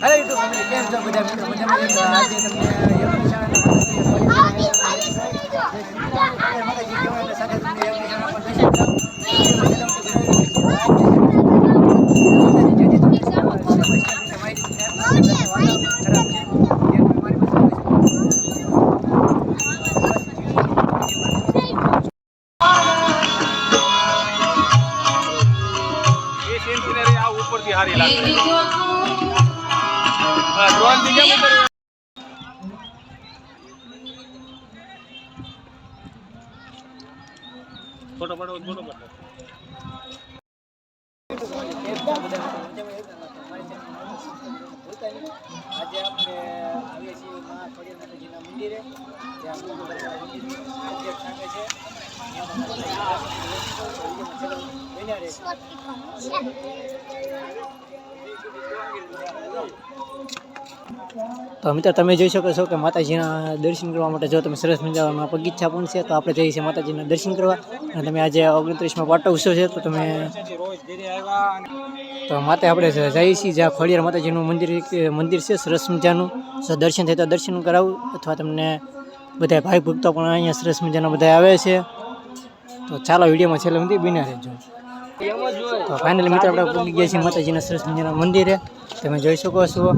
Hello YouTube family કેમ છો બધા મિત્રો મજામાં આજે તમને ફોટો પાડો ફોટો પાડો આજે આપણે આવીએ છીએ મા ખોડિયાર મંદિરે ગુરુ બાબાના મંદિરનું object છે બન્યા રહે. તો મિત્રો, તમે જોઈ શકો છો કે માતાજીના દર્શન કરવા માટે જો તમે સરસ મજામાં પગીચ્છા પણ છે, તો આપણે જઈએ છીએ માતાજીના દર્શન કરવા. અને તમે આજે ઓગણત્રીસમાં પાટો ઉત્સવ છે, તો તમે તો માતે આપણે જઈએ છીએ, જ્યાં ખોડિયાર માતાજીનું મંદિર મંદિર છે, સરસ મજાનું. જો દર્શન થાય તો દર્શન કરાવું, અથવા તમને બધા ભાઈ ભક્તો પણ અહીંયા સરસ મજાના બધા આવે છે. તો ચાલો, વિડીયોમાં છેલ્લે સુધી બિના રહેજો. તો ફાઇનલી મિત્રો, આપણે ગયા છીએ માતાજીના સરસ મજાના મંદિરે. તમે જોઈ શકો છો.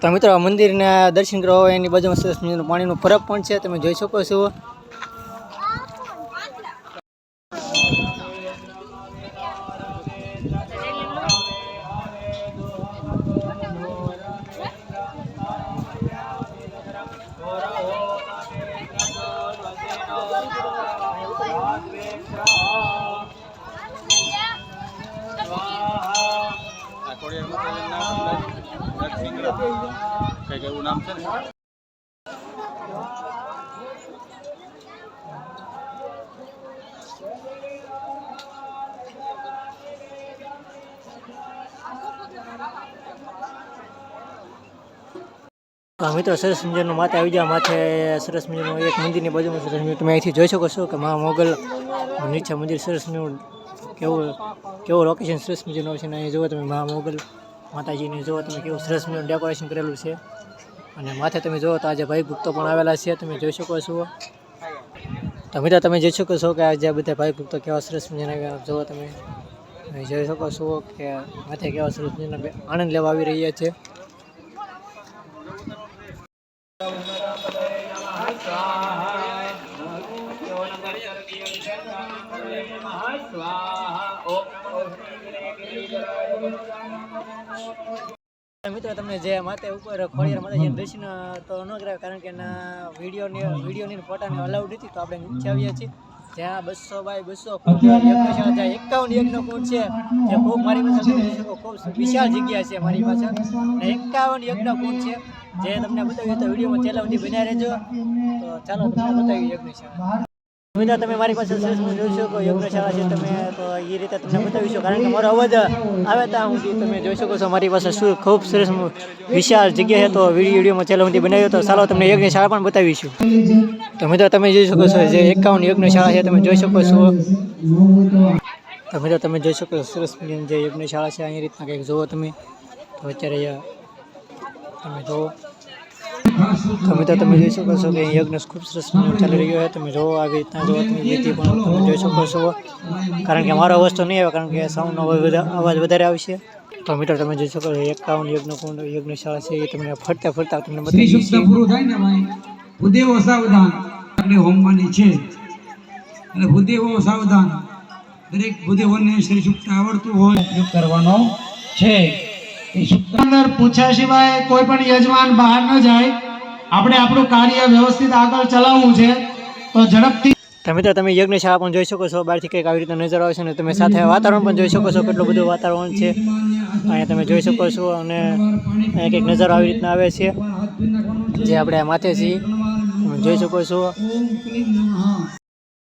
તો મિત્રો, મંદિરના દર્શન કરવા હોય એની બાજુમાં સરસ મજાનું પાણીનું પરબ પણ છે, તમે જોઈ શકો છો. નરસિંગરા એવું નામ છે ને? મિત્રો, સરસ મજાનું માથે આવી ગયા માથે સરસ મજાનું એક મંદિરની બાજુમાં સરસ મજાનું તમે અહીંથી જોઈ શકો છો કે મા મોગલ નીચે મંદિર સરસ મજાનું કેવું કેવું લોકેશન સરસ મજાનું છે અહીં જુઓ તમે મા મોગલ. માતાજીને જુઓ તમે કેવું સરસ મજાનું ડેકોરેશન કરેલું છે. અને માથે તમે જુઓ તો આજે ભાઈ ભક્તો પણ આવેલા છે, તમે જોઈ શકો છો. તો મિત્રો, તમે જોઈ શકો છો કે આજે બધા ભાઈ ભક્તો કેવા સરસ મજાના જુઓ તમે. તમે જોઈ શકો છો કે માથે કેવા સરસ મજાના આનંદ લેવા આવી રહ્યા છે. મિત્રો, તમને જે માતે ઉપર ખોડિયાર માતાજીના દર્શન તો ન કરાય, કારણ કે એના વિડીયોની વિડીયોની ફોટાની અલાઉડ નથી તો આપણે નીચે આવીએ છીએ. જ્યાં બસો બાય બસો એકાવન યજ્ઞ કુંડ છે, જે ખૂબ મારી પાસે ખૂબ વિશાળ જગ્યા છે મારી પાસે. અને એકાવન યજ્ઞ કુંડ છે, જે તમને બતાવ્યું તો વિડીયોમાં છેલ્લા બનાવી રહેજો. તો ચાલો તમને બતાવી યજ્ઞશાળા મિત્રો તમે મારી પાસે જોઈ શકો યજ્ઞશાળા છે તમે, તો એ રીતે તમને બતાવીશું. કારણ કે મારો અવાજ આવે ત્યાં સુધી તમે જોઈ શકો છો મારી પાસે શું ખૂબ સરસ વિશાળ જગ્યા છે. તો વીડિયો વિડીયોમાં છેલ્લા સુધી બનાવ્યો તો ચાલો તમને યજ્ઞશાળા પણ બતાવીશું. તો મિત્રો તમે જોઈ શકો છો જે એકાવન યજ્ઞશાળા છે, તમે જોઈ શકો છો. તો મિત્રો તમે જોઈ શકો છો સરસ જે યજ્ઞશાળા છે અહીં રીતના કંઈક જુઓ તમે. તો અત્યારે તમે જુઓ. તો મિત્રો તમે જોઈ શકો છો કે યજ્ઞ ખૂબ સરસ ચાલી રહ્યો છે. તમે જોવો આવી રીતના જોવો તમે વિધિ પણ તમે જોઈ શકો છો. કારણ કે મારો અવાજ તો નહીં આવે કારણ કે સાઉન્ડનો અવાજ અવાજ વધારે આવશે તો મિત્રો તમે જોઈ શકો છો એકાવન યજ્ઞ કુંડ યજ્ઞશાળા છે એ તમને ફરતા ફરતા તમને બતાવી પૂરું થાય ને ભાઈ? ભૂદેવો સાવધાન. આપણે હોમવાની છે. અને ભૂદેવો સાવધાન. દરેક ભૂદેવોને શ્રી સુક્ત આવડતું હોય. ઉપયોગ કરવાનો છે. અંદર પૂછ્યા સિવાય કોઈ પણ યજમાન બહાર ન જાય. આપણે આપણું કાર્ય વ્યવસ્થિત આગળ ચલાવવું છે. તો ઝડપથી તો તમે યજ્ઞશાળા પણ જોઈ શકો છો. બહારથી કંઈક આવી રીતે નજર આવે છે અને તમે સાથે વાતાવરણ પણ જોઈ શકો છો. કેટલું બધું વાતાવરણ છે. અહીંયા તમે જોઈ શકો છો અને અહીંયા કંઈક નજર આવી રીતના આવે છે. જે આપણે માથે છીએ. તમે જોઈ શકો છો.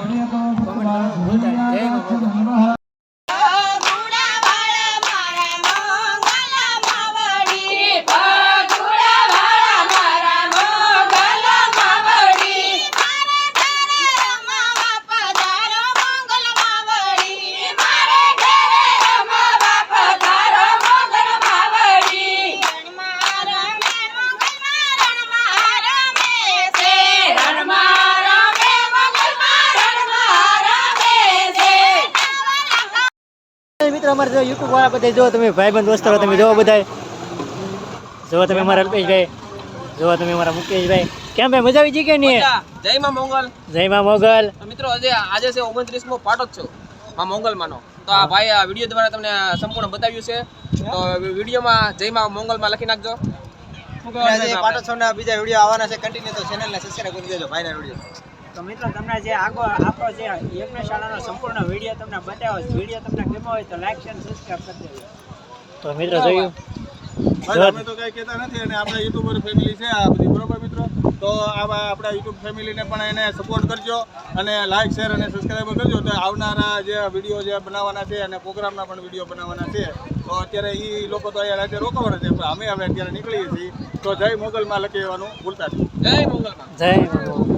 કોમેન્ટ ભૂલતા જય મિત્રો અમારે જો યુટ્યુબ વાળા બધા જો તમે ભાઈબંધ દોસ્તો તમે જોવો બધા જો તમે અમારા અલ્પેશભાઈ જો તમે અમારા મુકેશભાઈ. કેમ ભાઈ મજા આવી ગઈ કે નહીં? જય માં મોંગલ. જય માં મોગલ. તો મિત્રો આજે આજે છે ઓગણત્રીસમો છો. માં મોંગલમાંનો. તો આ ભાઈ આ વીડિયો દ્વારા તમને સંપૂર્ણ બતાવ્યું છે. તો વિડીયોમાં જય માં મોંગલમાં લખી નાખજો. પાટો છો? છે બીજા વીડિયો આવવાના છે. કન્ટિન્યુ તો ચેનલને સબસ્ક્રાઈબ કરી દેજો ભાઈના વીડિયો. તો મિત્રો તમને જે આગળ આપણો જે યજ્ઞશાળાનો સંપૂર્ણ વીડિયો તમને બતાવ્યો છે વીડિયો તમને ગમ્યો હોય તો લાઈક શેર સબસ્ક્રાઈબ કરી દેજો. તો મિત્રો જોયું? અમે તો કઈ કહેતા નથી અને આપણા યુટ્યુબર ફેમિલી છે આ બધી બરોબર મિત્રો? તો આવા આપણા યુટ્યુબ ફેમિલીને પણ એને સપોર્ટ કરજો અને લાઈક શેર અને સબસ્ક્રાઈબ કરજો. તો આવનારા જે વીડિયો જે બનાવવાના છે અને પ્રોગ્રામના પણ વીડિયો બનાવવાના છે તો અત્યારે એ લોકો તો અહીંયા રાજ્ય રોકાવાના છે પણ અમે હવે અત્યારે નીકળીએ છીએ. તો જય મોગલમાં લખી દેવાનું ભૂલતા નહીં. જય મોગલમાં જય મોગલ